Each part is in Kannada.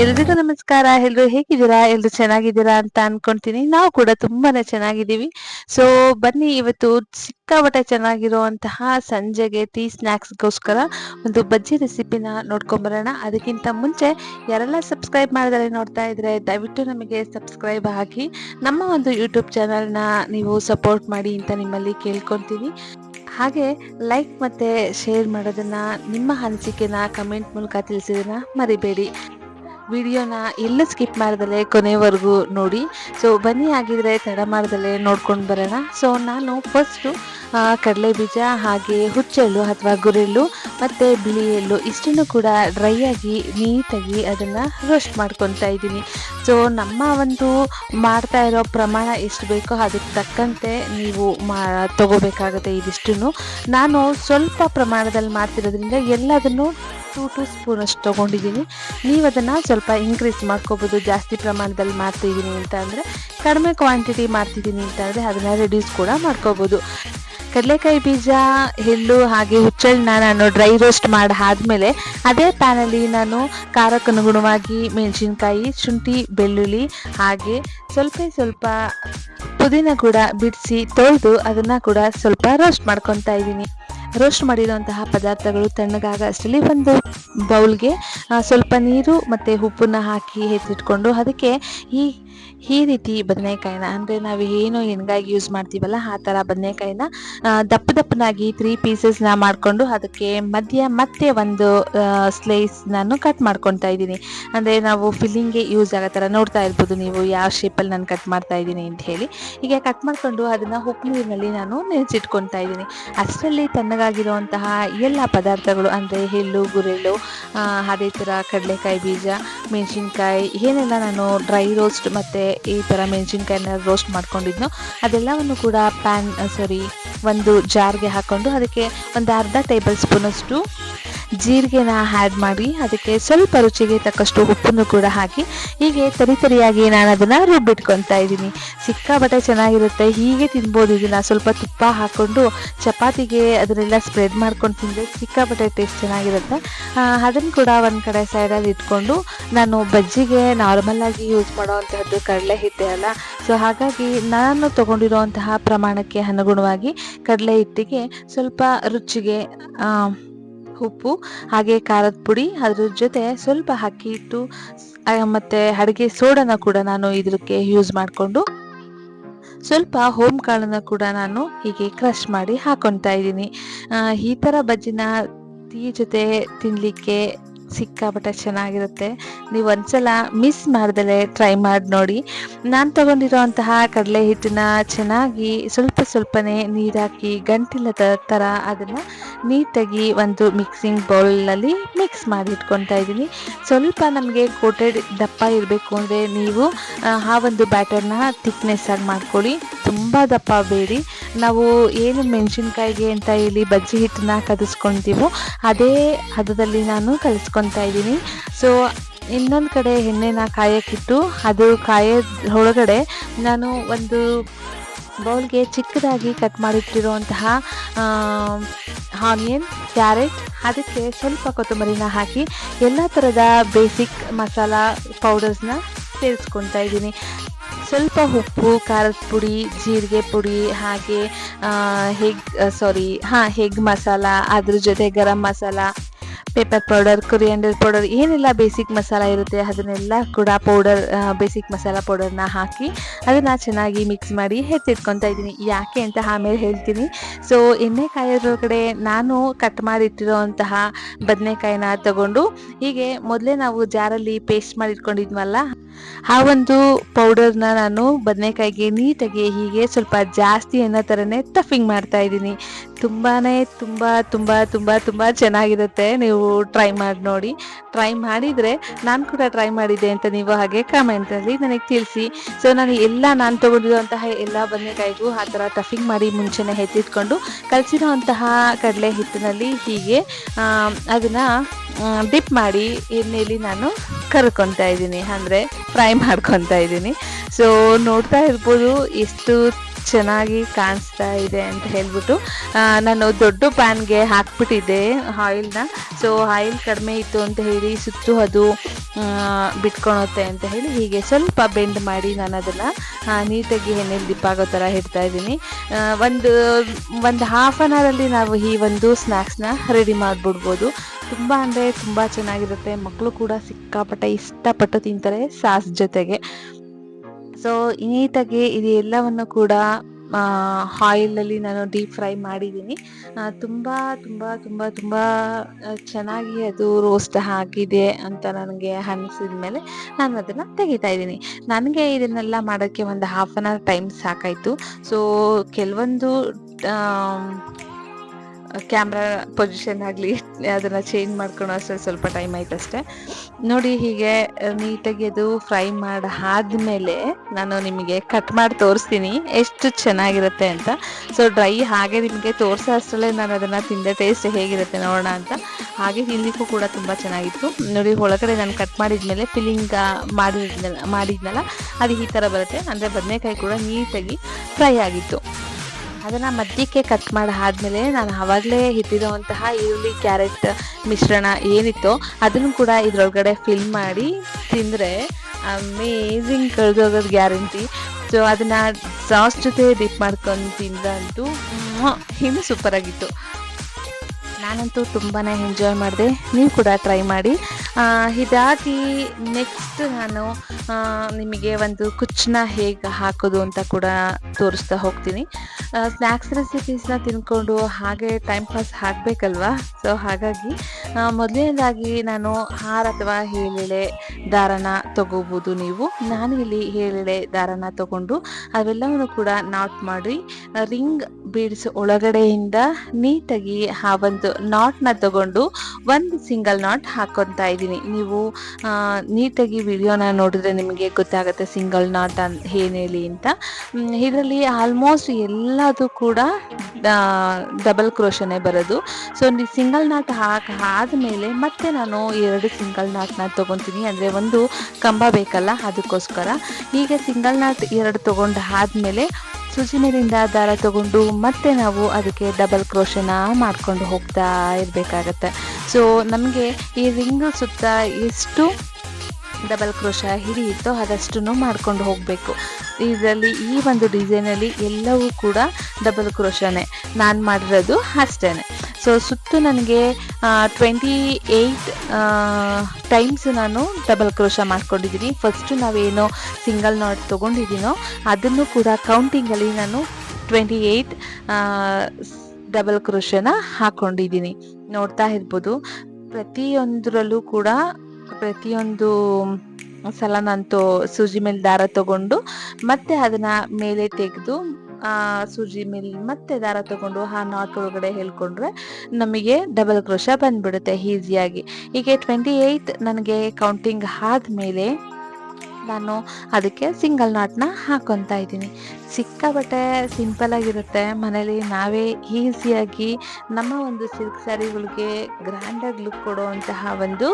ಎಲ್ರಿಗೂ ನಮಸ್ಕಾರ. ಎಲ್ರು ಹೇಗಿದ್ದೀರಾ? ಎಲ್ರು ಚೆನ್ನಾಗಿದ್ದೀರಾ ಅಂತ ಅನ್ಕೊಂತೀನಿ. ನಾವು ಕೂಡ ತುಂಬಾನೇ ಚೆನ್ನಾಗಿದ್ದೀವಿ. ಸೊ ಬನ್ನಿ ಇವತ್ತು ಸಿಕ್ಕಾಪಟ್ಟೆ ಚೆನ್ನಾಗಿರುವಂತಹ ಸಂಜೆಗೆ ಟೀ ಸ್ನ್ಯಾಕ್ಸ್ಗೋಸ್ಕರ ಒಂದು ಬಜ್ಜಿ ರೆಸಿಪಿನ ನೋಡ್ಕೊಂಬರೋಣ ಅದಕ್ಕಿಂತ ಮುಂಚೆ ಯಾರೆಲ್ಲ ಸಬ್ಸ್ಕ್ರೈಬ್ ಮಾಡಿದರೆ ನೋಡ್ತಾ ಇದ್ರೆ ದಯವಿಟ್ಟು ನಮಗೆ ಸಬ್ಸ್ಕ್ರೈಬ್ ಹಾಕಿ ನಮ್ಮ ಒಂದು ಯೂಟ್ಯೂಬ್ ಚಾನಲ್ನ ನೀವು ಸಪೋರ್ಟ್ ಮಾಡಿ ಅಂತ ನಿಮ್ಮಲ್ಲಿ ಕೇಳ್ಕೊತೀನಿ. ಹಾಗೆ ಲೈಕ್ ಮತ್ತೆ ಶೇರ್ ಮಾಡೋದನ್ನ ನಿಮ್ಮ ಅನಿಸಿಕೆನ ಕಮೆಂಟ್ ಮೂಲಕ ತಿಳಿಸೋದನ್ನ ಮರಿಬೇಡಿ. ವಿಡಿಯೋನ ಎಲ್ಲೂ ಸ್ಕಿಪ್ ಮಾಡ್ದಲೆ ಕೊನೆವರೆಗೂ ನೋಡಿ. ಸೊ ಬನ್ನಿ ಆಗಿದ್ರೆ ತಡ ಮಾಡ್ದಲೆ ನೋಡ್ಕೊಂಡು ಬರೋಣ. ಸೊ ನಾನು ಫಸ್ಟು ಕಡಲೆ ಬೀಜ ಹಾಗೆ ಹುಚ್ಚೆಳ್ಳು ಅಥವಾ ಗುರೆಳ್ಳು ಮತ್ತು ಬಿಳಿ ಎಳ್ಳು ಇಷ್ಟನ್ನು ಕೂಡ ಡ್ರೈ ಆಗಿ ನೀಟಾಗಿ ಅದನ್ನು ರೋಸ್ಟ್ ಮಾಡ್ಕೊತಾ ಇದ್ದೀನಿ. ಸೊ ನಮ್ಮ ಒಂದು ಮಾಡ್ತಾ ಇರೋ ಪ್ರಮಾಣ ಎಷ್ಟು ಬೇಕೋ ಅದಕ್ಕೆ ತಕ್ಕಂತೆ ನೀವು ಮಾ, ತಗೋಬೇಕಾಗುತ್ತೆ ಇದಿಷ್ಟು ನಾನು ಸ್ವಲ್ಪ ಪ್ರಮಾಣದಲ್ಲಿ ಮಾಡ್ತಿರೋದ್ರಿಂದ ಎಲ್ಲದನ್ನು ಟೂ ಟೂ ಸ್ಪೂನ್ ಅಷ್ಟು ತೊಗೊಂಡಿದ್ದೀನಿ ನೀವು ಅದನ್ನು ಸ್ವಲ್ಪ ಇನ್ಕ್ರೀಸ್ ಮಾಡ್ಕೋಬೋದು, ಜಾಸ್ತಿ ಪ್ರಮಾಣದಲ್ಲಿ ಮಾಡ್ತಿದ್ದೀನಿ ಅಂತ ಅಂದರೆ ಕಡಿಮೆ ಕ್ವಾಂಟಿಟಿ ಮಾಡ್ತಿದ್ದೀನಿ ಅಂತ ಅಂದರೆ ಅದನ್ನು ರೆಡ್ಯೂಸ್ ಕೂಡ ಮಾಡ್ಕೋಬೋದು. ಕಡಲೆಕಾಯಿ ಬೀಜ, ಎಳ್ಳು ಹಾಗೆ ಹುಚ್ಚೆಳ್ಳನ್ನ ನಾನು ಡ್ರೈ ರೋಸ್ಟ್ ಮಾಡಿ ಆದಮೇಲೆ ಅದೇ ಪ್ಯಾನಲ್ಲಿ ನಾನು ಖಾರಕ್ಕನುಗುಣವಾಗಿ ಮೆಣಸಿನ್ಕಾಯಿ, ಶುಂಠಿ, ಬೆಳ್ಳುಳ್ಳಿ ಹಾಗೆ ಸ್ವಲ್ಪ ಸ್ವಲ್ಪ ಪುದೀನ ಕೂಡ ಬಿಡಿಸಿ ತೊಳೆದು ಅದನ್ನು ಕೂಡ ಸ್ವಲ್ಪ ರೋಸ್ಟ್ ಮಾಡ್ಕೊತಾ ಇದ್ದೀನಿ ರೋಸ್ಟ್ ಮಾಡಿರುವಂತಹ ಪದಾರ್ಥಗಳು ತಣ್ಣಗಾಗ ಅಷ್ಟರಲ್ಲಿ ಒಂದು ಬೌಲ್ಗೆ ಸ್ವಲ್ಪ ನೀರು ಮತ್ತು ಉಪ್ಪನ್ನ ಹಾಕಿ ಎತ್ತಿಟ್ಕೊಂಡು ಅದಕ್ಕೆ ಈ ಈ ರೀತಿ ಬದನೆಕಾಯಿನ, ಅಂದರೆ ನಾವು ಏನು ಹೆಂಗಾಗಿ ಯೂಸ್ ಮಾಡ್ತೀವಲ್ಲ, ಆ ಥರ ಬದನೆಕಾಯಿನ ದಪ್ಪ ದಪ್ಪನಾಗಿ ತ್ರೀ ಪೀಸಸ್ನ ಮಾಡಿಕೊಂಡು ಅದಕ್ಕೆ ಮಧ್ಯ, ಮತ್ತೆ ಒಂದು ಸ್ಲೈಸ್ ನಾನು ಕಟ್ ಮಾಡ್ಕೊತಾ ಇದ್ದೀನಿ. ಅಂದರೆ ನಾವು ಫಿಲ್ಲಿಂಗ್ಗೆ ಯೂಸ್ ಆಗೋ ಥರ ನೋಡ್ತಾ ಇರ್ಬೋದು ನೀವು, ಯಾವ ಶೇಪಲ್ಲಿ ನಾನು ಕಟ್ ಮಾಡ್ತಾ ಇದ್ದೀನಿ ಅಂತ ಹೇಳಿ. ಹೀಗೆ ಕಟ್ ಮಾಡಿಕೊಂಡು ಅದನ್ನು ಉಪ್ಪು ನೀರಿನಲ್ಲಿ ನಾನು ನೆನೆಸಿಟ್ಕೊತಾ ಇದ್ದೀನಿ. ಅಷ್ಟರಲ್ಲಿ ತಣ್ಣಗಾಗಿರುವಂತಹ ಎಲ್ಲ ಪದಾರ್ಥಗಳು ಅಂದರೆ ಎಳ್ಳು, ಗುರೆಳ್ಳು ಅದೇ ಥರ ಕಡಲೆಕಾಯಿ ಬೀಜ, ಮೆಣಸಿನ್ಕಾಯಿ, ಏನೆಲ್ಲ ನಾನು ಡ್ರೈ ರೋಸ್ಟ್ ಮತ್ತು ಈ ಥರ ಮೆಣಸಿನ್ಕಾಯಿನ ರೋಸ್ಟ್ ಮಾಡ್ಕೊಂಡಿದ್ನೋ ಅದೆಲ್ಲವನ್ನು ಕೂಡ ಪ್ಯಾನ್ ಸಾರಿ ಒಂದು ಜಾರ್ಗೆ ಹಾಕ್ಕೊಂಡು ಅದಕ್ಕೆ ಒಂದು ಅರ್ಧ ಟೇಬಲ್ ಸ್ಪೂನಷ್ಟು ಜೀರಿಗೆನ ಆ್ಯಡ್ ಮಾಡಿ ಅದಕ್ಕೆ ಸ್ವಲ್ಪ ರುಚಿಗೆ ತಕ್ಕಷ್ಟು ಉಪ್ಪನ್ನು ಕೂಡ ಹಾಕಿ ಹೀಗೆ ತರಿ ತರಿಯಾಗಿ ನಾನು ಅದನ್ನು ರುಬ್ಬಿಟ್ಕೊತಾ ಇದ್ದೀನಿ. ಸಿಕ್ಕಾಬಟ್ಟೆ ಚೆನ್ನಾಗಿರುತ್ತೆ, ಹೀಗೆ ತಿನ್ಬೋದು. ಇದನ್ನು ಸ್ವಲ್ಪ ತುಪ್ಪ ಹಾಕ್ಕೊಂಡು ಚಪಾತಿಗೆ ಅದನ್ನೆಲ್ಲ ಸ್ಪ್ರೆಡ್ ಮಾಡ್ಕೊಂಡು ತಿಂದರೆ ಸಿಕ್ಕಾಬಟ್ಟೆ ಟೇಸ್ಟ್ ಚೆನ್ನಾಗಿರುತ್ತೆ. ಅದನ್ನು ಕೂಡ ಒಂದು ಕಡೆ ಸೈಡಲ್ಲಿ ಇಟ್ಕೊಂಡು ನಾನು ಬಜ್ಜಿಗೆ ನಾರ್ಮಲ್ಲಾಗಿ ಯೂಸ್ ಮಾಡೋವಂಥದ್ದು ಕಡಲೆ ಹಿಟ್ಟೆ ಅಲ್ಲ. ಸೊ ಹಾಗಾಗಿ ನಾನು ತೊಗೊಂಡಿರುವಂತಹ ಪ್ರಮಾಣಕ್ಕೆ ಅನುಗುಣವಾಗಿ ಕಡಲೆ ಹಿಟ್ಟಿಗೆ ಸ್ವಲ್ಪ ರುಚಿಗೆ ಉಪ್ಪು, ಹಾಗೆ ಖಾರದ ಪುಡಿ, ಅದ್ರ ಜೊತೆ ಸ್ವಲ್ಪ ಅಕ್ಕಿ ಹಿಟ್ಟು ಮತ್ತು ಅಡುಗೆ ಸೋಡನ ಕೂಡ ನಾನು ಇದಕ್ಕೆ ಯೂಸ್ ಮಾಡಿಕೊಂಡು ಸ್ವಲ್ಪ ಹೋಮ್ ಕಾಳನ್ನು ಕೂಡ ನಾನು ಹೀಗೆ ಕ್ರಷ್ ಮಾಡಿ ಹಾಕೊತಾ ಇದ್ದೀನಿ. ಈ ಥರ ಬಜ್ಜಿನ ಟೀ ಜೊತೆ ತಿನ್ನಲಿಕ್ಕೆ ಸಿಕ್ಕಾಪಟ್ಟೆ ಚೆನ್ನಾಗಿರುತ್ತೆ. ನೀವು ಒಂದ್ಸಲ ಮಿಸ್ ಮಾಡಿದ್ರೆ ಟ್ರೈ ಮಾಡಿ ನೋಡಿ. ನಾನು ತಗೊಂಡಿರುವಂತಹ ಕಡಲೆ ಹಿಟ್ಟನ್ನ ಚೆನ್ನಾಗಿ ಸ್ವಲ್ಪ ಸ್ವಲ್ಪನೇ ನೀರಾಕಿ ಗಂಟಿಲ್ಲದ ಥರ ಅದನ್ನು ನೀಟಾಗಿ ಒಂದು ಮಿಕ್ಸಿಂಗ್ ಬೌಲ್ನಲ್ಲಿ ಮಿಕ್ಸ್ ಮಾಡಿ ಇಟ್ಕೊತಾ ಇದ್ದೀನಿ. ಸ್ವಲ್ಪ ನಮಗೆ ಕೋಟೆಡ್ ದಪ್ಪ ಇರಬೇಕು ಅಂದರೆ ನೀವು, ಆ ಒಂದು ಬ್ಯಾಟರ್ನ ಥಿಕ್ನೆಸ್ ಆಗಿ ಮಾಡ್ಕೊಳ್ಳಿ. ತುಂಬ ದಪ್ಪ ಬೇಡಿ ನಾವು ಏನು ಮೆಣಸಿನ್ಕಾಯಿಗೆ ಅಂತ ಹೇಳಿ ಬಜ್ಜಿ ಹಿಟ್ಟನ್ನ ಕದಿಸ್ಕೊತೀವೋ ಅದೇ ಹದದಲ್ಲಿ ನಾನು ಕಲಿಸ್ಕೊತಾ ಇದ್ದೀನಿ. ಸೊ ಇನ್ನೊಂದು ಕಡೆ ಎಣ್ಣೆನ ಕಾಯಕ್ಕಿಟ್ಟು ಅದು ಕಾಯೋದ ಒಳಗಡೆ ನಾನು ಒಂದು ಬೌಲ್ಗೆ ಚಿಕ್ಕದಾಗಿ ಕಟ್ ಮಾಡಿಟ್ಟಿರುವಂತಹ ಆನಿಯನ್, ಕ್ಯಾರೆಟ್, ಅದಕ್ಕೆ ಸ್ವಲ್ಪ ಕೊತ್ತಂಬರಿನ ಹಾಕಿ ಎಲ್ಲ ಥರದ ಬೇಸಿಕ್ ಮಸಾಲ ಪೌಡರ್ಸ್ನ ಸೇರಿಸ್ಕೊತಾ ಇದ್ದೀನಿ. ಸ್ವಲ್ಪ ಉಪ್ಪು, ಖಾರದ ಪುಡಿ, ಜೀರಿಗೆ ಪುಡಿ, ಹಾಗೆ ಹೆಗ್ ಸಾರಿ ಹಾಂ, ಹೆಗ್ ಮಸಾಲ, ಅದ್ರ ಜೊತೆ garam masala pepper powder coriander powder ಏನೆಲ್ಲ ಬೇಸಿಕ್ ಮಸಾಲ ಇರುತ್ತೆ ಅದನ್ನೆಲ್ಲ ಕೂಡ ಪೌಡರ್ ಬೇಸಿಕ್ ಮಸಾಲ ಪೌಡರ್ನ ಹಾಕಿ ಅದನ್ನು ಚೆನ್ನಾಗಿ ಮಿಕ್ಸ್ ಮಾಡಿ ಹೆಚ್ಚಿಟ್ಕೊತಾ ಇದ್ದೀನಿ. ಯಾಕೆ ಅಂತ ಆಮೇಲೆ ಹೇಳ್ತೀನಿ. ಸೊ ಎಣ್ಣೆ ಕಾಯೋದ್ರೊಳಗಡೆ ನಾನು ಕಟ್ ಮಾಡಿಟ್ಟಿರೋಂತಹ ಬದನೆಕಾಯಿನ ತಗೊಂಡು ಹೀಗೆ ಮೊದಲೇ ನಾವು ಜಾರಲ್ಲಿ ಪೇಸ್ಟ್ ಮಾಡಿ ಇಟ್ಕೊಂಡಿದ್ವಲ್ಲ ಆ ಒಂದು ಪೌಡರ್ನ ನಾನು ಬದನೆಕಾಯಿಗೆ ನೀಟಾಗಿ ಹೀಗೆ ಸ್ವಲ್ಪ ಜಾಸ್ತಿ ಅನ್ನೋ ಥರನೇ ಟಫಿಂಗ್ ಮಾಡ್ತಾ ಇದ್ದೀನಿ. ತುಂಬಾ ತುಂಬ ತುಂಬ ತುಂಬ ತುಂಬ ಚೆನ್ನಾಗಿರುತ್ತೆ. ನೀವು ಟ್ರೈ ಮಾಡಿ ನೋಡಿ. ಟ್ರೈ ಮಾಡಿದರೆ ನಾನು ಕೂಡ ಟ್ರೈ ಮಾಡಿದ್ದೆ ಅಂತ ನೀವು ಹಾಗೆ ಕಾಮೆಂಟಲ್ಲಿ ನನಗೆ ತಿಳಿಸಿ. ಸೊ ನಾನು ಎಲ್ಲ ನಾನು ತೊಗೊಂಡಿರುವಂತಹ ಎಲ್ಲ ಬದನೆಕಾಯಿಗೂ ಆ ಥರ ಟಫಿಂಗ್ ಮಾಡಿ ಮುಂಚೆನೇ ಎತ್ತಿಟ್ಕೊಂಡು ಕಲಸಿರೋಂತಹ ಕಡಲೆ ಹಿಟ್ಟಿನಲ್ಲಿ ಹೀಗೆ ಅದನ್ನು ಡಿಪ್ ಮಾಡಿ ಎಣ್ಣೆಯಲ್ಲಿ ನಾನು ಕರ್ಕೊತಾ ಇದ್ದೀನಿ, ಅಂದರೆ ಫ್ರೈ ಮಾಡ್ಕೊತಾ ಇದ್ದೀನಿ. ಸೊ ನೋಡ್ತಾ ಇರ್ಬೋದು ಎಷ್ಟು ಚೆನ್ನಾಗಿ ಕಾಣಿಸ್ತಾ ಇದೆ ಅಂತ ಹೇಳ್ಬಿಟ್ಟು ನಾನು ದೊಡ್ಡ ಪ್ಯಾನ್ಗೆ ಹಾಕ್ಬಿಟ್ಟಿದ್ದೆ ಆಯಿಲ್ನ. ಸೊ ಆಯಿಲ್ ಕಡಿಮೆ ಇತ್ತು ಅಂತ ಹೇಳಿ ಸುತ್ತು ಅದು ಬಿಟ್ಕೊಳತ್ತೆ ಅಂತ ಹೇಳಿ ಹೀಗೆ ಸ್ವಲ್ಪ ಬೆಂಡ್ ಮಾಡಿ ನಾನು ಅದನ್ನು ನೀಟಾಗಿ ಎಣ್ಣೆಲಿ ದಿಪ್ಪಾಗೋ ಥರ ಇಡ್ತಾ ಇದ್ದೀನಿ. ಒಂದು ಒಂದು ಹಾಫ್ ಆನ್ ಅವರಲ್ಲಿ ನಾವು ಈ ಒಂದು ಸ್ನ್ಯಾಕ್ಸ್ನ ರೆಡಿ ಮಾಡಿಬಿಡ್ಬೋದು. ತುಂಬ ಅಂದರೆ ತುಂಬ ಚೆನ್ನಾಗಿರುತ್ತೆ. ಮಕ್ಕಳು ಕೂಡ ಸಿಕ್ಕಾಪಟ್ಟೆ ಇಷ್ಟಪಟ್ಟು ತಿಂತಾರೆ ಸಾಸ್ ಜೊತೆಗೆ. ಸೊ ನೀಟಾಗಿ ಇದು ಎಲ್ಲವನ್ನು ಕೂಡ ಆಯಿಲಲ್ಲಿ ನಾನು ಡೀಪ್ ಫ್ರೈ ಮಾಡಿದ್ದೀನಿ. ತುಂಬ ತುಂಬ ತುಂಬ ತುಂಬ ಚೆನ್ನಾಗಿ ಅದು ರೋಸ್ಟ್ ಆಗಿದೆ ಅಂತ ನನಗೆ ಅನಿಸಿದ ಮೇಲೆ ನಾನು ಅದನ್ನು ತೆಗಿತಾ ಇದ್ದೀನಿ. ನನಗೆ ಇದನ್ನೆಲ್ಲ ಮಾಡೋಕ್ಕೆ ಒಂದು ಹಾಫ್ ಆನ್ ಅವರ್ ಟೈಮ್ ಸಾಕಾಯಿತು. ಸೊ ಕೆಲವೊಂದು ಕ್ಯಾಮ್ರಾ ಪೊಸಿಷನ್ ಆಗಲಿ, ಅದನ್ನು ಚೇಂಜ್ ಮಾಡ್ಕೊಳೋ ಅಷ್ಟರಲ್ಲಿ ಸ್ವಲ್ಪ ಟೈಮ್ ಆಯ್ತು ಅಷ್ಟೇ. ನೋಡಿ ಹೀಗೆ ನೀಟಾಗಿ ಅದು ಫ್ರೈ ಮಾಡಿ ಆದಮೇಲೆ ನಾನು ನಿಮಗೆ ಕಟ್ ಮಾಡಿ ತೋರಿಸ್ತೀನಿ, ಎಷ್ಟು ಚೆನ್ನಾಗಿರುತ್ತೆ ಅಂತ. ಸೊ ಡ್ರೈ ಹಾಗೆ ನಿಮಗೆ ತೋರಿಸೋ ಅಷ್ಟರಲ್ಲೇ ನಾನು ಅದನ್ನು ತಿಂದೆ ಟೇಸ್ಟ್ ಹೇಗಿರುತ್ತೆ ನೋಡೋಣ ಅಂತ. ಹಾಗೆ ತಿನ್ನಲಿಕ್ಕೂ ಕೂಡ ತುಂಬ ಚೆನ್ನಾಗಿತ್ತು. ನೋಡಿ, ಒಳಗಡೆ ನಾನು ಕಟ್ ಮಾಡಿದ್ಮೇಲೆ ಫಿಲ್ಲಿಂಗ್ ಮಾಡಿದ್ನಲ್ಲ ಮಾಡಿದ್ನಲ್ಲ, ಅದು ಈ ಥರ ಬರುತ್ತೆ. ಅಂದರೆ ಬದನೆಕಾಯಿ ಕೂಡ ನೀಟಾಗಿ ಫ್ರೈ ಆಗಿತ್ತು. ಅದನ್ನು ಮಧ್ಯಕ್ಕೆ ಕಟ್ ಮಾಡಿ ಆದಮೇಲೆ ನಾನು ಆವಾಗಲೇ ಇಟ್ಟಿರುವಂತಹ ಈರುಳ್ಳಿ, ಕ್ಯಾರೆಟ್ ಮಿಶ್ರಣ ಏನಿತ್ತೋ ಅದನ್ನು ಕೂಡ ಇದರೊಳಗಡೆ ಫಿಲ್ ಮಾಡಿ ತಿಂದರೆ ಅಮೇಝಿಂಗ್ ಕಳೆದೋಗೋದು ಗ್ಯಾರಂಟಿ ಸೊ ಅದನ್ನು ಸಾಸ್ ಜೊತೆ ಡಿಪ್ ಮಾಡ್ಕೊಂಡು ತಿಂದಂತೂ! ಇನ್ನೂ ಸೂಪರಾಗಿತ್ತು ನಾನಂತೂ ತುಂಬಾ ಎಂಜಾಯ್ ಮಾಡಿದೆ. ನೀವು ಕೂಡ ಟ್ರೈ ಮಾಡಿ. ಇದಾಗಿ ನೆಕ್ಸ್ಟ್ ನಾನು ನಿಮಗೆ ಒಂದು ಕುಚ್ಚನ್ನ ಹೇಗೆ ಹಾಕೋದು ಅಂತ ಕೂಡ ತೋರಿಸ್ತಾ ಹೋಗ್ತೀನಿ. ಸ್ನ್ಯಾಕ್ಸ್ ರೆಸಿಪೀಸ್ನ ತಿನ್ಕೊಂಡು ಹಾಗೆ ಟೈಮ್ ಪಾಸ್ ಆಗಬೇಕಲ್ವಾ? ಸೊ ಹಾಗಾಗಿ ಮೊದಲನೇದಾಗಿ ನಾನು ಹಾರ ಅಥವಾ ಹೇಳಿಳೆ ದಾರನ ತಗೋಬೋದು ನೀವು. ನಾನು ಇಲ್ಲಿ ಹೇಳಿಳೆ ದಾರನ ತಗೊಂಡು ಅವೆಲ್ಲವನ್ನು ಕೂಡ ನಾಟ್ ಮಾಡಿ ರಿಂಗ್ ಬೀಡ್ಸ್ ಒಳಗಡೆಯಿಂದ ನೀಟಾಗಿ ಆ ಒಂದು ನಾಟ್ನ ತಗೊಂಡು ಒಂದು ಸಿಂಗಲ್ ನಾಟ್ ಹಾಕೊತಾ ಇದ್ದೀನಿ. ನೀವು ನೀಟಾಗಿ ವಿಡಿಯೋನ ನೋಡಿದ್ರೆ ನಿಮಗೆ ಗೊತ್ತಾಗುತ್ತೆ ಸಿಂಗಲ್ ನಾಟ್ ಅನ್ ಏನು ಹೇಳಿ ಅಂತ ಇದರಲ್ಲಿ ಆಲ್ಮೋಸ್ಟ್ ಎಲ್ಲದೂ ಕೂಡ ಡಬಲ್ ಕ್ರೋಶನೇ ಬರೋದು. ಸೊ ಸಿಂಗಲ್ ನಾಟ್ ಹಾಕಿ ಆದಮೇಲೆ ಮತ್ತೆ ನಾನು ಎರಡು ಸಿಂಗಲ್ ನಾಟ್ನ ತೊಗೊತೀನಿ. ಅಂದರೆ ಒಂದು ಕಂಬ ಬೇಕಲ್ಲ, ಅದಕ್ಕೋಸ್ಕರ. ಈಗ ಸಿಂಗಲ್ ನಾಟ್ ಎರಡು ತೊಗೊಂಡು ಆದಮೇಲೆ ಸೂಜಿ ಮೇಲಿಂದ ದಾರ ತಗೊಂಡು ಮತ್ತೆ ನಾವು ಅದಕ್ಕೆ ಡಬಲ್ ಕ್ರೋಶನ ಮಾಡ್ಕೊಂಡು ಹೋಗ್ತಾ ಇರಬೇಕಾಗತ್ತೆ. ಸೊ ನಮಗೆ ಈ ರಿಂಗ್ ಸುತ್ತ ಎಷ್ಟು ಡಬಲ್ ಕ್ರೋಶ ಹಿಡಿಯುತ್ತೋ ಅದಷ್ಟು ಮಾಡ್ಕೊಂಡು ಹೋಗಬೇಕು. ಇದರಲ್ಲಿ ಈ ಒಂದು ಡಿಸೈನಲ್ಲಿ ಎಲ್ಲವೂ ಕೂಡ ಡಬಲ್ ಕ್ರೋಶನೇ ನಾನು ಮಾಡಿರೋದು ಅಷ್ಟೇ ಸೊ ಸುತ್ತು ನನಗೆ ಟ್ವೆಂಟಿ ಏಯ್ಟ್ ಟೈಮ್ಸ್ ನಾನು ಡಬಲ್ ಕ್ರೋಶ ಮಾಡ್ಕೊಂಡಿದ್ದೀನಿ ಫಸ್ಟು ನಾವೇನು ಸಿಂಗಲ್ ನಾಟ್ ತೊಗೊಂಡಿದ್ದೀನೋ ಅದನ್ನು ಕೂಡ ಕೌಂಟಿಂಗಲ್ಲಿ ನಾನು ಟ್ವೆಂಟಿ ಏಯ್ಟ್ ಡಬಲ್ ಕ್ರೋಶನ ಹಾಕ್ಕೊಂಡಿದ್ದೀನಿ ನೋಡ್ತಾ ಇರ್ಬೋದು. ಪ್ರತಿಯೊಂದರಲ್ಲೂ ಕೂಡ ಪ್ರತಿಯೊಂದು ಸಲ ನಾನು ತೋ, ಸೂಜಿ ಮೇಲೆ ದಾರ ತಗೊಂಡು ಮತ್ತೆ ಅದನ್ನ ಮೇಲೆ ತೆಗೆದು ಸೂಜಿ ಮಿಲ್ ಮತ್ತೆ ದಾರ ತಗೊಂಡು ಆ ನಾಟ್ ಒಳಗಡೆ ಹೇಳ್ಕೊಂಡ್ರೆ ನಮಗೆ ಡಬಲ್ ಕ್ರೋಶ ಬಂದ್ಬಿಡುತ್ತೆ ಈಸಿಯಾಗಿ ಹೀಗೆ ಟ್ವೆಂಟಿ ಏಯ್ಟ್ ನನಗೆ ಕೌಂಟಿಂಗ್ ಆದಮೇಲೆ ನಾನು ಅದಕ್ಕೆ ಸಿಂಗಲ್ ನಾಟ್ನ ಹಾಕೊತಾ ಇದ್ದೀನಿ. ಸಿಕ್ಕಾಬಟ್ಟೆ ಸಿಂಪಲ್ ಆಗಿರುತ್ತೆ. ಮನೇಲಿ ನಾವೇ ಈಸಿಯಾಗಿ ನಮ್ಮ ಒಂದು ಸಿಲ್ಕ್ ಸ್ಯಾರಿಗಳಿಗೆ ಗ್ರ್ಯಾಂಡಾಗಿ ಲುಕ್ ಕೊಡುವಂತಹ ಒಂದು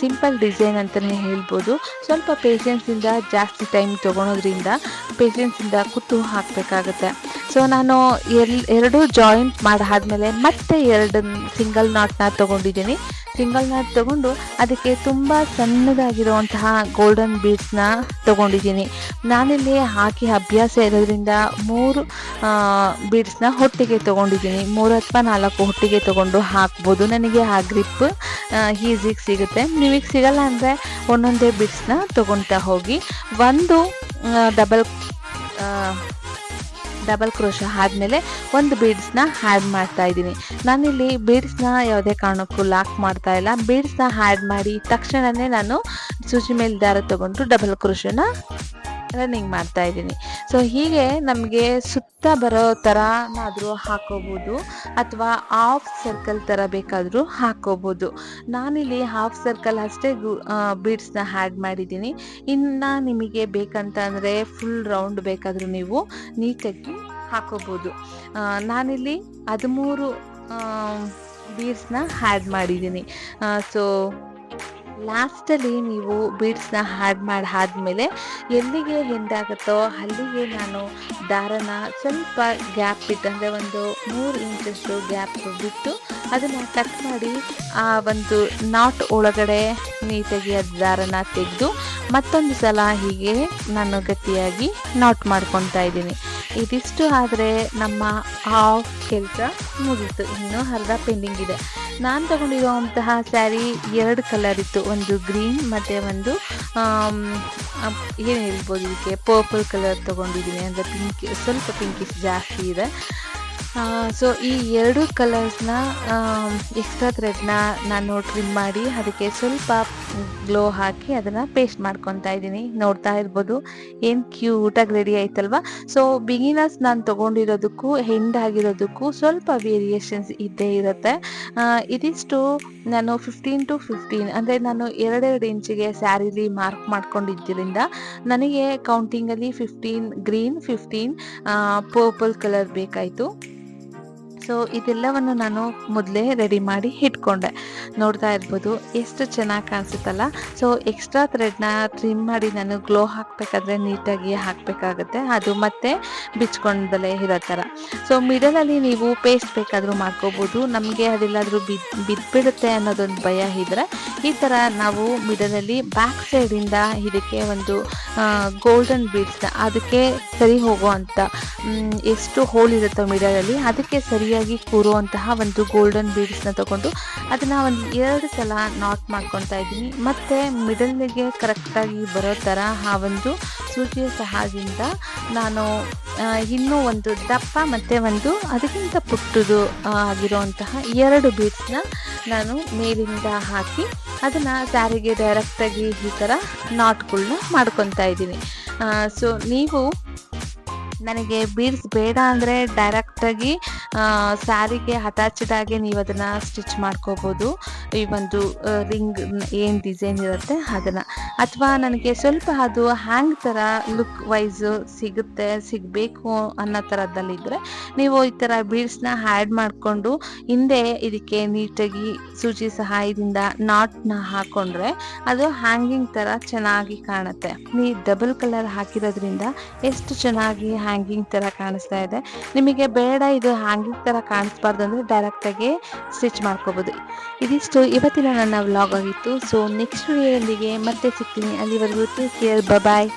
ಸಿಂಪಲ್ ಡಿಸೈನ್ ಅಂತಲೇ ಹೇಳ್ಬೋದು. ಸ್ವಲ್ಪ ಪೇಷನ್ಸಿಂದ ಜಾಸ್ತಿ ಟೈಮ್ ತೊಗೊಳೋದ್ರಿಂದ ಪೇಷನ್ಸಿಂದ ಕೂತು ಹಾಕಬೇಕಾಗುತ್ತೆ. ಸೊ ನಾನು ಎರಡು ಜಾಯಿಂಟ್ ಮಾಡಾದ್ಮೇಲೆ ಮತ್ತೆ ಎರಡು ಸಿಂಗಲ್ ನಾಟ್ನ ತೊಗೊಂಡಿದ್ದೀನಿ. ಸಿಂಗಲ್ ತಗೊಂಡು ಅದಕ್ಕೆ ತುಂಬ ಸಣ್ಣದಾಗಿರುವಂತಹ ಗೋಲ್ಡನ್ ಬೀಡ್ಸ್ನ ತಗೊಂಡಿದ್ದೀನಿ. ನಾನಿಲ್ಲಿ ಹಾಕಿ ಅಭ್ಯಾಸ ಇರೋದ್ರಿಂದ ಮೂರು ಬೀಡ್ಸ್ನ ಹೊಟ್ಟಿಗೆ ತೊಗೊಂಡಿದ್ದೀನಿ. ಮೂರು ಅಥವಾ ನಾಲ್ಕು ಹೊಟ್ಟಿಗೆ ತೊಗೊಂಡು ಹಾಕ್ಬೋದು. ನನಗೆ ಆ ಗ್ರಿಪ್ ಈಸಿಗೆ ಸಿಗುತ್ತೆ. ನಿಮಗೆ ಸಿಗಲ್ಲ ಅಂದರೆ ಒಂದೊಂದೇ ಬೀಡ್ಸ್ನ ತೊಗೊಳ್ತಾ ಹೋಗಿ. ಒಂದು ಡಬಲ್ ಡಬಲ್ ಕ್ರೋಶ ಆದಮೇಲೆ ಒಂದು ಬೀಡ್ಸ್ನ ಆ್ಯಡ್ ಮಾಡ್ತಾ ಇದ್ದೀನಿ. ನಾನಿಲ್ಲಿ ಬೀಡ್ಸ್ನ ಯಾವುದೇ ಕಾರಣಕ್ಕೂ ಲಾಕ್ ಮಾಡ್ತಾ ಇಲ್ಲ. ಬೀಡ್ಸ್ನ ಆ್ಯಡ್ ಮಾಡಿ ತಕ್ಷಣವೇ ನಾನು ಸೂಜಿ ಮೇಲೆ ದಾರ ತೊಗೊಂಡು ಡಬಲ್ ಕ್ರೋಶನ ರನ್ನಿಂಗ್ ಮಾಡ್ತಾ ಇದ್ದೀನಿ. ಸೊ ಹೀಗೆ ನಮಗೆ ಸುತ್ತ ಬರೋ ಥರನಾದರೂ ಹಾಕೋಬೋದು, ಅಥವಾ ಹಾಫ್ ಸರ್ಕಲ್ ಥರ ಬೇಕಾದರೂ ಹಾಕೋಬೋದು. ನಾನಿಲ್ಲಿ ಹಾಫ್ ಸರ್ಕಲ್ ಅಷ್ಟೇ ಗು ಬೀಡ್ಸ್ನ ಆ್ಯಡ್ ಮಾಡಿದ್ದೀನಿ. ಇನ್ನು ನಿಮಗೆ ಬೇಕಂತ ಅಂದರೆ ಫುಲ್ ರೌಂಡ್ ಬೇಕಾದರೂ ನೀವು ನೀಟಾಗಿ ಹಾಕೋಬೋದು. ನಾನಿಲ್ಲಿ ಹದಿಮೂರು ಬೀಡ್ಸ್ನ ಆ್ಯಡ್ ಮಾಡಿದ್ದೀನಿ. ಸೊ ಲಾಸ್ಟಲ್ಲಿ ನೀವು ಬೀಡ್ಸ್ನ ಹ್ಯಾಡ್ ಮಾಡಿ ಆದಮೇಲೆ ಎಲ್ಲಿಗೆ ಹೆಂಡಾಗುತ್ತೋ ಅಲ್ಲಿಗೆ ನಾನು ದಾರನ ಸ್ವಲ್ಪ ಗ್ಯಾಪ್ ಬಿಟ್ಟು ಅಂದರೆ ಒಂದು ಮೂರು ಇಂಚಷ್ಟು ಗ್ಯಾಪ್ ಬಿಟ್ಟು ಅದನ್ನು ಕಟ್ ಮಾಡಿ ಆ ಒಂದು ನಾಟ್ ಒಳಗಡೆ ನೀಟಾಗಿ ಅದು ದಾರನ ತೆಗೆದು ಮತ್ತೊಂದು ಸಲ ಹೀಗೆ ನಾನು ಗಟ್ಟಿಯಾಗಿ ನಾಟ್ ಮಾಡ್ಕೊತಾ ಇದ್ದೀನಿ. ಇದಿಷ್ಟು ಆದರೆ ನಮ್ಮ ಹಾಫ್ ಕೆಲಸ ಮುಗೀತು. ಇನ್ನೂ ಅರ್ಧ ಪೆಂಡಿಂಗ್ ಇದೆ. ನಾನು ತಗೊಂಡಿರುವಂತಹ ಸ್ಯಾರಿ ಎರಡು ಕಲರ್ ಇತ್ತು. ಒಂದು ಗ್ರೀನ್, ಮತ್ತು ಒಂದು ಏನು ಹೇಳ್ಬೋದು ಇದಕ್ಕೆ? ಪರ್ಪಲ್ ಕಲರ್ ತೊಗೊಂಡಿದ್ದೀನಿ. ಅಂದರೆ ಪಿಂಕ್ ಸ್ವಲ್ಪ ಪಿಂಕಿಸ್ ಜಾಸ್ತಿ ಇದೆ. ಸೊ ಈ ಎರಡು ಕಲರ್ಸ್ನ ಎಕ್ಸ್ಟ್ರಾ ಥ್ರೆಡ್ನ ನಾನು ಟ್ರಿಮ್ ಮಾಡಿ, ಅದಕ್ಕೆ ಸ್ವಲ್ಪ ಗ್ಲೋ ಹಾಕಿ ಅದನ್ನು ಪೇಸ್ಟ್ ಮಾಡ್ಕೊತಾ ಇದ್ದೀನಿ. ನೋಡ್ತಾ ಇರ್ಬೋದು. ಏನು ಕ್ಯೂಟಾಗಿ ರೆಡಿ ಆಯ್ತಲ್ವ? ಸೊ ಬಿಗಿನರ್ಸ್ ನಾನು ತೊಗೊಂಡಿರೋದಕ್ಕೂ ಹೆಂಡ್ ಆಗಿರೋದಕ್ಕೂ ಸ್ವಲ್ಪ ವೇರಿಯೇಷನ್ಸ್ ಇದ್ದೇ ಇರುತ್ತೆ. ಇದಿಷ್ಟು ನಾನು ಫಿಫ್ಟೀನ್ ಟು ಫಿಫ್ಟೀನ್ ಅಂದರೆ ನಾನು ಎರಡೆರಡು ಇಂಚಿಗೆ ಸ್ಯಾರಿಲಿ ಮಾರ್ಕ್ ಮಾಡ್ಕೊಂಡಿದ್ದರಿಂದ, ನನಗೆ ಕೌಂಟಿಂಗಲ್ಲಿ fifteen green fifteen purple colour ಬೇಕಾಯಿತು. ಸೊ ಇದೆಲ್ಲವನ್ನು ನಾನು ಮೊದಲೇ ರೆಡಿ ಮಾಡಿ ಇಟ್ಕೊಂಡೆ. ನೋಡ್ತಾ ಇರ್ಬೋದು, ಎಷ್ಟು ಚೆನ್ನಾಗಿ ಕಾಣಿಸುತ್ತಲ್ಲ? ಸೊ ಎಕ್ಸ್ಟ್ರಾ ಥ್ರೆಡ್ನ ಟ್ರಿಮ್ ಮಾಡಿ ನಾನು ಗ್ಲೋ ಹಾಕಬೇಕಾದ್ರೆ ನೀಟಾಗಿ ಹಾಕಬೇಕಾಗುತ್ತೆ. ಅದು ಮತ್ತೆ ಬಿಚ್ಕೊಂಡಲೇ ಇರೋ ಥರ. ಸೊ ಮಿಡಲಲ್ಲಿ ನೀವು ಪೇಸ್ಟ್ ಬೇಕಾದರೂ ಮಾಡ್ಕೋಬೋದು. ನಮಗೆ ಅದೆಲ್ಲಾದರೂ ಬಿದ್ ಬಿದ್ದುಬಿಡುತ್ತೆ ಅನ್ನೋದೊಂದು ಭಯ ಇದ್ದರೆ ಈ ಥರ ನಾವು ಮಿಡಲಲ್ಲಿ ಬ್ಯಾಕ್ ಸೈಡಿಂದ ಇದಕ್ಕೆ ಒಂದು ಗೋಲ್ಡನ್ ಬೀಡ್ಸ್ನ ಅದಕ್ಕೆ ಸರಿ ಹೋಗುವಂಥ ಎಷ್ಟು ಹೋಲ್ ಇರುತ್ತೋ ಮಿಡಲಲ್ಲಿ ಅದಕ್ಕೆ ಸರಿಯಾಗಿ ಕೂರುವಂತಹ ಒಂದು ಗೋಲ್ಡನ್ ಬೀಡ್ಸ್ನ ತಗೊಂಡು ಅದನ್ನು ಒಂದು ಎರಡು ಸಲ ನಾಟ್ ಮಾಡ್ಕೊತಾ ಇದ್ದೀನಿ. ಮತ್ತು ಮಿಡಲ್ಗೆ ಕರೆಕ್ಟಾಗಿ ಬರೋ ಥರ ಆ ಒಂದು ಸೂಜಿಯ ಸಹಾಯದಿಂದ ನಾನು ಇನ್ನೂ ಒಂದು ದಪ್ಪ ಮತ್ತು ಒಂದು ಅದಕ್ಕಿಂತ ಪುಟ್ಟದು ಆಗಿರುವಂತಹ ಎರಡು ಬೀಡ್ಸ್ನ ನಾನು ಮೇಲಿಂದ ಹಾಕಿ ಅದನ್ನು ಸ್ಯಾರಿಗೆ ಡೈರೆಕ್ಟಾಗಿ ಈ ಥರ ನಾಟ್ಗಳನ್ನ ಮಾಡ್ಕೊತಾ ಇದ್ದೀನಿ. ಸೊ ನೀವು ನನಗೆ ಬೀಡ್ಸ್ ಬೇಡ ಅಂದರೆ ಡೈರೆಕ್ಟಾಗಿ ಸ್ಯಾರಿಗೆ ಆಗಿ ನೀವು ಅದನ್ನು ಸ್ಟಿಚ್ ಮಾಡ್ಕೋಬೋದು. ಈ ಒಂದು ರಿಂಗ್ ಏನು ಡಿಸೈನ್ ಇರುತ್ತೆ ಅದನ್ನು. ಅಥವಾ ನನಗೆ ಸ್ವಲ್ಪ ಅದು ಹ್ಯಾಂಗ್ ಥರ ಲುಕ್ ವೈಸು ಸಿಗುತ್ತೆ, ಸಿಗಬೇಕು ಅನ್ನೋ ಥರದಲ್ಲಿದ್ದರೆ ನೀವು ಈ ಥರ ಬೀಡ್ಸ್ನ ಆ್ಯಡ್ ಮಾಡಿಕೊಂಡು ಹಿಂದೆ ಇದಕ್ಕೆ ನೀಟಾಗಿ ಸೂಜಿ ಸಹಾಯದಿಂದ ನಾಟ್ನ ಹಾಕ್ಕೊಂಡ್ರೆ ಅದು ಹ್ಯಾಂಗಿಂಗ್ ಥರ ಚೆನ್ನಾಗಿ ಕಾಣುತ್ತೆ. ನೀವು ಡಬಲ್ ಕಲರ್ ಹಾಕಿರೋದ್ರಿಂದ ಎಷ್ಟು ಚೆನ್ನಾಗಿ ಹ್ಯಾಂಗಿಂಗ್ ತರ ಕಾಣಿಸ್ತಾ ಇದೆ. ನಿಮಗೆ ಬೇಡ ಇದು ಹ್ಯಾಂಗಿಂಗ್ ತರ ಕಾಣಿಸ್ಬಾರ್ದು ಡೈರೆಕ್ಟ್ ಆಗಿ ಸ್ಟಿಚ್ ಮಾಡ್ಕೋಬೋದು. ಇದಿಷ್ಟು ಇವತ್ತಿನ ನನ್ನ ವ್ಲಾಗ್ ಆಗಿತ್ತು. ಸೊ ನೆಕ್ಸ್ಟ್ ವಿಡಿಯೋದೊಂದಿಗೆ ಮತ್ತೆ ಸಿಗ್ತೀನಿ. ಅಲ್ಲಿವರೆಗೂ ಕೇರ್ ಬಾಯ್